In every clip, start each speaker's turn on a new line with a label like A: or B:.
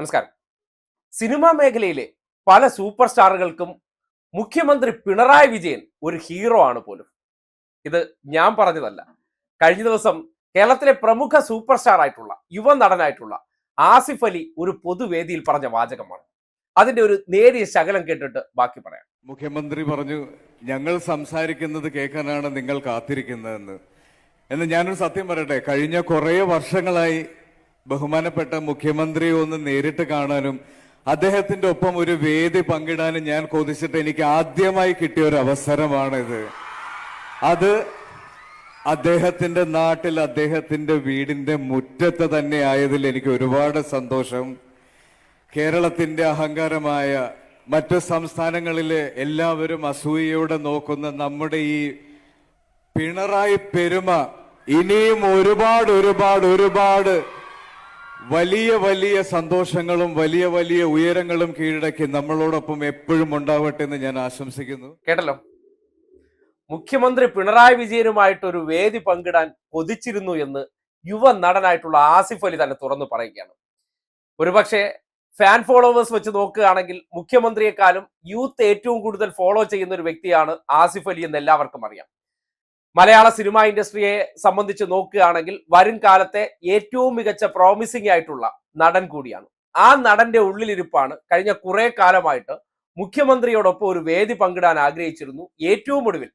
A: നമസ്കാരം. സിനിമാ മേഖലയിലെ പല സൂപ്പർ സ്റ്റാറുകൾക്കും മുഖ്യമന്ത്രി പിണറായി വിജയൻ ഒരു ഹീറോ ആണ് പോലും. ഇത് ഞാൻ പറഞ്ഞതല്ല. കഴിഞ്ഞ ദിവസം കേരളത്തിലെ പ്രമുഖ സൂപ്പർ സ്റ്റാർ ആയിട്ടുള്ള യുവ നടനായിട്ടുള്ള ആസിഫ് അലി ഒരു പൊതുവേദിയിൽ പറഞ്ഞ വാചകമാണ്. അതിന്റെ ഒരു നേരിയ ശകലം കേട്ടിട്ട് ബാക്കി പറയാം.
B: മുഖ്യമന്ത്രി പറഞ്ഞു ഞങ്ങൾ സംസാരിക്കുന്നത് കേൾക്കാനാണ് നിങ്ങൾ കാത്തിരിക്കുന്നതെന്ന്. എന്ന് ഞാനൊരു സത്യം പറയട്ടെ കഴിഞ്ഞ കുറേ വർഷങ്ങളായി ബഹുമാനപ്പെട്ട മുഖ്യമന്ത്രിയെ ഒന്ന് നേരിട്ട് കാണാനും അദ്ദേഹത്തിന്റെ ഒപ്പം ഒരു വേദി പങ്കിടാനും ഞാൻ കൊതിച്ചിട്ട് എനിക്ക് ആദ്യമായി കിട്ടിയ ഒരു അവസരമാണിത്. അത് അദ്ദേഹത്തിന്റെ നാട്ടിൽ അദ്ദേഹത്തിന്റെ വീടിന്റെ മുറ്റത്ത് തന്നെ ആയതിൽ എനിക്ക് ഒരുപാട് സന്തോഷം. കേരളത്തിന്റെ അഹങ്കാരമായ മറ്റു സംസ്ഥാനങ്ങളിലെ എല്ലാവരും അസൂയയോടെ നോക്കുന്ന നമ്മുടെ ഈ പിണറായി പെരുമ ഇനിയും ഒരുപാട് ഒരുപാട് ഒരുപാട് വലിയ വലിയ സന്തോഷങ്ങളും വലിയ വലിയ ഉയരങ്ങളും കീഴടക്കി നമ്മളോടൊപ്പം എപ്പോഴും ഉണ്ടാവട്ടെ എന്ന് ഞാൻ ആശംസിക്കുന്നു.
A: കേട്ടല്ലോ? മുഖ്യമന്ത്രി പിണറായി വിജയനുമായിട്ട് ഒരു വേദി പങ്കിടാൻ കൊതിച്ചിരുന്നു എന്ന് യുവ നടനായിട്ടുള്ള ആസിഫ് അലി തന്നെ തുറന്നു പറയുകയാണ്. ഒരുപക്ഷെ ഫാൻ ഫോളോവേഴ്സ് വെച്ച് നോക്കുകയാണെങ്കിൽ മുഖ്യമന്ത്രിയെക്കാളും യൂത്ത് ഏറ്റവും കൂടുതൽ ഫോളോ ചെയ്യുന്ന ഒരു വ്യക്തിയാണ് ആസിഫ് അലി എന്ന് എല്ലാവർക്കും അറിയാം. മലയാള സിനിമാ ഇൻഡസ്ട്രിയെ സംബന്ധിച്ച് നോക്കുകയാണെങ്കിൽ വരും കാലത്തെ ഏറ്റവും മികച്ച പ്രോമിസിംഗ് ആയിട്ടുള്ള നടൻ കൂടിയാണ്. ആ നടന്റെ ഉള്ളിലിരിപ്പാണ് കഴിഞ്ഞ കുറെ കാലമായിട്ട് മുഖ്യമന്ത്രിയോടൊപ്പം ഒരു വേദി പങ്കിടാൻ ആഗ്രഹിച്ചിരുന്നു. ഏറ്റവും ഒടുവിൽ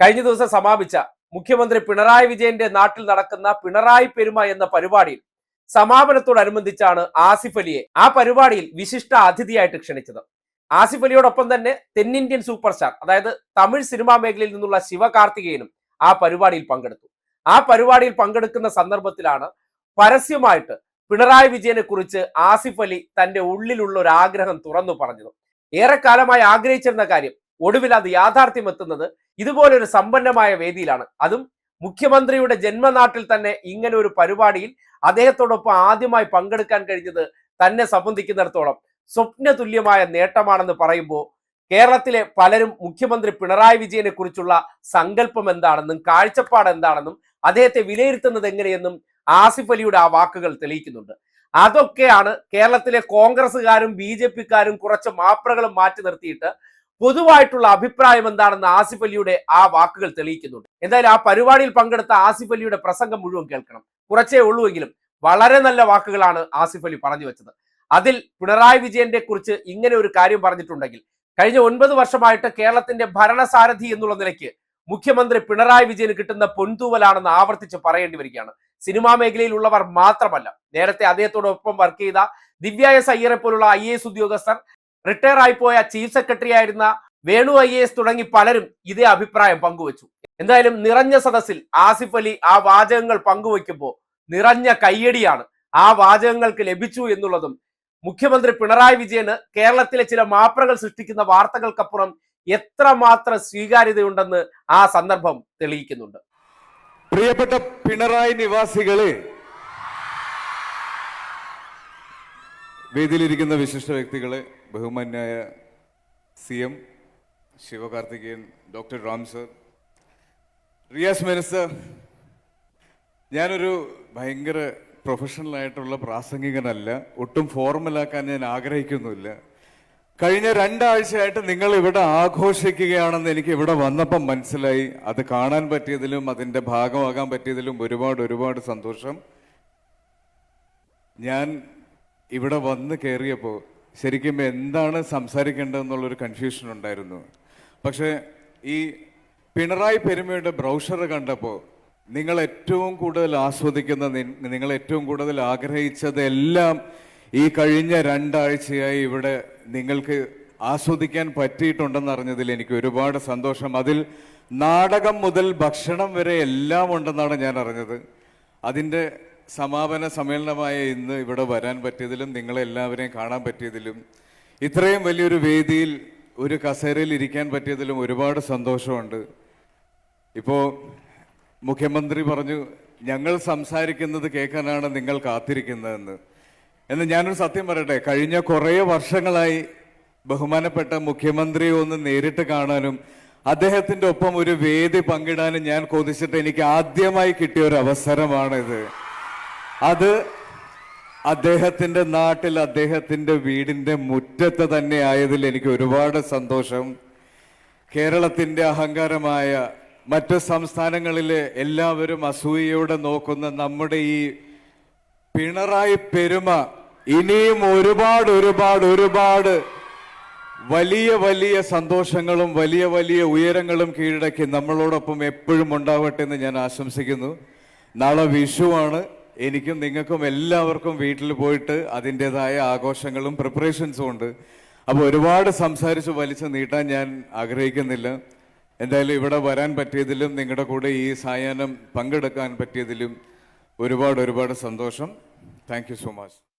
A: കഴിഞ്ഞ ദിവസം സമാപിച്ച മുഖ്യമന്ത്രി പിണറായി വിജയന്റെ നാട്ടിൽ നടക്കുന്ന പിണറായി പെരുമ എന്ന പരിപാടിയിൽ സമാപനത്തോടനുബന്ധിച്ചാണ് ആസിഫ് അലിയെ ആ പരിപാടിയിൽ വിശിഷ്ട അതിഥിയായിട്ട് ക്ഷണിച്ചത്. ആസിഫ് അലിയോടൊപ്പം തന്നെ തെന്നിന്ത്യൻ സൂപ്പർ സ്റ്റാർ അതായത് തമിഴ് സിനിമാ മേഖലയിൽ നിന്നുള്ള ശിവകാർത്തികേയനും ആ പരിപാടിയിൽ പങ്കെടുത്തു. ആ പരിപാടിയിൽ പങ്കെടുക്കുന്ന സന്ദർഭത്തിലാണ് പരസ്യമായിട്ട് പിണറായി വിജയനെ കുറിച്ച് ആസിഫ് അലി തന്റെ ഉള്ളിലുള്ള ഒരു ആഗ്രഹം തുറന്നു പറഞ്ഞത്. ഏറെക്കാലമായി ആഗ്രഹിച്ചിരുന്ന കാര്യം ഒടുവിൽ അത് യാഥാർത്ഥ്യം എത്തുന്നത് ഇതുപോലൊരു സമ്പന്നമായ വേദിയിലാണ്. അതും മുഖ്യമന്ത്രിയുടെ ജന്മനാട്ടിൽ തന്നെ ഇങ്ങനെ ഒരു പരിപാടിയിൽ അദ്ദേഹത്തോടൊപ്പം ആദ്യമായി പങ്കെടുക്കാൻ കഴിഞ്ഞത് തന്നെ സംബന്ധിക്കുന്നിടത്തോളം സ്വപ്ന തുല്യമായ നേട്ടമാണെന്ന് പറയുമ്പോൾ കേരളത്തിലെ പലരും മുഖ്യമന്ത്രി പിണറായി വിജയനെ കുറിച്ചുള്ള സങ്കല്പം എന്താണെന്നും കാഴ്ചപ്പാട് എന്താണെന്നും അദ്ദേഹത്തെ വിലയിരുത്തുന്നത് എങ്ങനെയെന്നും ആസിഫ് അലിയുടെ ആ വാക്കുകൾ തെളിയിക്കുന്നുണ്ട്. അതൊക്കെയാണ് കേരളത്തിലെ കോൺഗ്രസ്സുകാരും ബി ജെ പിക്കാരും കുറച്ച് മാപ്രകളും മാറ്റി നിർത്തിയിട്ട് പൊതുവായിട്ടുള്ള അഭിപ്രായം എന്താണെന്ന് ആസിഫ് അലിയുടെ ആ വാക്കുകൾ തെളിയിക്കുന്നുണ്ട്. എന്തായാലും ആ പരിപാടിയിൽ പങ്കെടുത്ത ആസിഫ് അലിയുടെ പ്രസംഗം മുഴുവൻ കേൾക്കണം. കുറച്ചേ ഉള്ളൂ എങ്കിലും വളരെ നല്ല വാക്കുകളാണ് ആസിഫ് അലി പറഞ്ഞു വെച്ചത്. അതിൽ പിണറായി വിജയന്റെ കുറിച്ച് ഇങ്ങനെ ഒരു കാര്യം പറഞ്ഞിട്ടുണ്ടെങ്കിൽ കഴിഞ്ഞ ഒൻപത് വർഷമായിട്ട് കേരളത്തിന്റെ ഭരണസാരഥി എന്നുള്ള നിലയ്ക്ക് മുഖ്യമന്ത്രി പിണറായി വിജയന് കിട്ടുന്ന പൊൻതൂവലാണെന്ന് ആവർത്തിച്ച് പറയേണ്ടി വരികയാണ്. സിനിമാ മേഖലയിലുള്ളവർ മാത്രമല്ല നേരത്തെ അദ്ദേഹത്തോടൊപ്പം വർക്ക് ചെയ്ത ദിവ്യ എസ് അയ്യരെ പോലുള്ള ഐ എസ് ഉദ്യോഗസ്ഥർ റിട്ടയർ ആയിപ്പോയ ചീഫ് സെക്രട്ടറി ആയിരുന്ന വേണു ഐ എസ് തുടങ്ങി പലരും ഇതേ അഭിപ്രായം പങ്കുവച്ചു. എന്തായാലും നിറഞ്ഞ സദസ്സിൽ ആസിഫ് അലി ആ വാചകങ്ങൾ പങ്കുവയ്ക്കുമ്പോൾ നിറഞ്ഞ കയ്യടിയാണ് ആ വാചകങ്ങൾക്ക് ലഭിച്ചു എന്നുള്ളതും മുഖ്യമന്ത്രി പിണറായി വിജയന് കേരളത്തിലെ ചില മാപ്രകൾ സൃഷ്ടിക്കുന്ന വാർത്തകൾക്കപ്പുറം എത്രമാത്രം സ്വീകാര്യതയുണ്ടെന്ന് ആ സന്ദർഭം തെളിയിക്കുന്നുണ്ട്.
B: പ്രിയപ്പെട്ട പിണറായി നിവാസികളെ വേദിയിലിരിക്കുന്ന വിശിഷ്ട വ്യക്തികളെ ബഹുമാന്യായ C M Sivakarthikeyan doctor Ram sir Riyas minister ഞാനൊരു ഭയങ്കര പ്രൊഫഷണൽ ആയിട്ടുള്ള പ്രാസംഗികനല്ല. ഒട്ടും ഫോർമലാക്കാൻ ഞാൻ ആഗ്രഹിക്കുന്നുമില്ല. കഴിഞ്ഞ രണ്ടാഴ്ചയായിട്ട് നിങ്ങൾ ഇവിടെ ആഘോഷിക്കുകയാണെന്ന് എനിക്ക് ഇവിടെ വന്നപ്പം മനസ്സിലായി. അത് കാണാൻ പറ്റിയതിലും അതിന്റെ ഭാഗമാകാൻ പറ്റിയതിലും ഒരുപാട് ഒരുപാട് സന്തോഷം. ഞാൻ ഇവിടെ വന്ന് കയറിയപ്പോൾ ശരിക്കും എന്താണ് സംസാരിക്കേണ്ടതെന്നുള്ളൊരു കൺഫ്യൂഷൻ ഉണ്ടായിരുന്നു. പക്ഷേ ഈ പിണറായി പെരുമയുടെ ബ്രൗഷർ കണ്ടപ്പോൾ നിങ്ങൾ ഏറ്റവും കൂടുതൽ ആസ്വദിക്കുന്ന നിങ്ങൾ ഏറ്റവും കൂടുതൽ ആഗ്രഹിച്ചതെല്ലാം ഈ കഴിഞ്ഞ രണ്ടാഴ്ചയായി ഇവിടെ നിങ്ങൾക്ക് ആസ്വദിക്കാൻ പറ്റിയിട്ടുണ്ടെന്ന് അറിഞ്ഞതിൽ എനിക്ക് ഒരുപാട് സന്തോഷം. അതിൽ നാടകം മുതൽ ഭക്ഷണം വരെ എല്ലാം ഉണ്ടെന്നാണ് ഞാൻ അറിഞ്ഞത്. അതിന്റെ സമാപന സമ്മേളനമായ ഇന്ന് ഇവിടെ വരാൻ പറ്റിയതിലും നിങ്ങളെല്ലാവരെയും കാണാൻ പറ്റിയതിലും ഇത്രയും വലിയൊരു വേദിയിൽ ഒരു കസേരയിൽ ഇരിക്കാൻ പറ്റിയതിലും ഒരുപാട് സന്തോഷമുണ്ട്. ഇപ്പോൾ മുഖ്യമന്ത്രി പറഞ്ഞു ഞങ്ങൾ സംസാരിക്കുന്നത് കേൾക്കാനാണ് നിങ്ങൾ കാത്തിരിക്കുന്നതെന്ന്. എന്ന് ഞാനൊരു സത്യം പറയട്ടെ കഴിഞ്ഞ കുറേ വർഷങ്ങളായി ബഹുമാനപ്പെട്ട മുഖ്യമന്ത്രിയെ ഒന്ന് നേരിട്ട് കാണാനും അദ്ദേഹത്തിന്റെ ഒപ്പം ഒരു വേദി പങ്കിടാനും ഞാൻ കൊതിച്ചിട്ട് എനിക്ക് ആദ്യമായി കിട്ടിയ ഒരു അവസരമാണിത്. അത് അദ്ദേഹത്തിന്റെ നാട്ടിൽ അദ്ദേഹത്തിന്റെ വീടിന്റെ മുറ്റത്ത് തന്നെ ആയതിൽ എനിക്ക് ഒരുപാട് സന്തോഷം. കേരളത്തിന്റെ അഹങ്കാരമായ മറ്റ് സംസ്ഥാനങ്ങളിലെ എല്ലാവരും അസൂയയോടെ നോക്കുന്ന നമ്മുടെ ഈ പിണറായി പെരുമ ഇനിയും ഒരുപാട് ഒരുപാട് ഒരുപാട് വലിയ വലിയ സന്തോഷങ്ങളും വലിയ വലിയ ഉയരങ്ങളും കീഴടക്കി നമ്മളോടൊപ്പം എപ്പോഴും ഉണ്ടാവട്ടെ എന്ന് ഞാൻ ആശംസിക്കുന്നു. നാളെ വിഷുവാണ് എനിക്കും നിങ്ങൾക്കും എല്ലാവർക്കും വീട്ടിൽ പോയിട്ട് അതിന്റെതായ ആഘോഷങ്ങളും പ്രിപ്പറേഷൻസും ഉണ്ട്. അപ്പോൾ ഒരുപാട് സംസാരിച്ച് വലിച്ചു നീട്ടാൻ ഞാൻ ആഗ്രഹിക്കുന്നില്ല. എന്തായാലും ഇവിടെ വരാൻ പറ്റിയതിലും നിങ്ങളുടെ കൂടെ ഈ സായാഹ്നം പങ്കെടുക്കാൻ പറ്റിയതിലും ഒരുപാട് ഒരുപാട് സന്തോഷം. Thank so much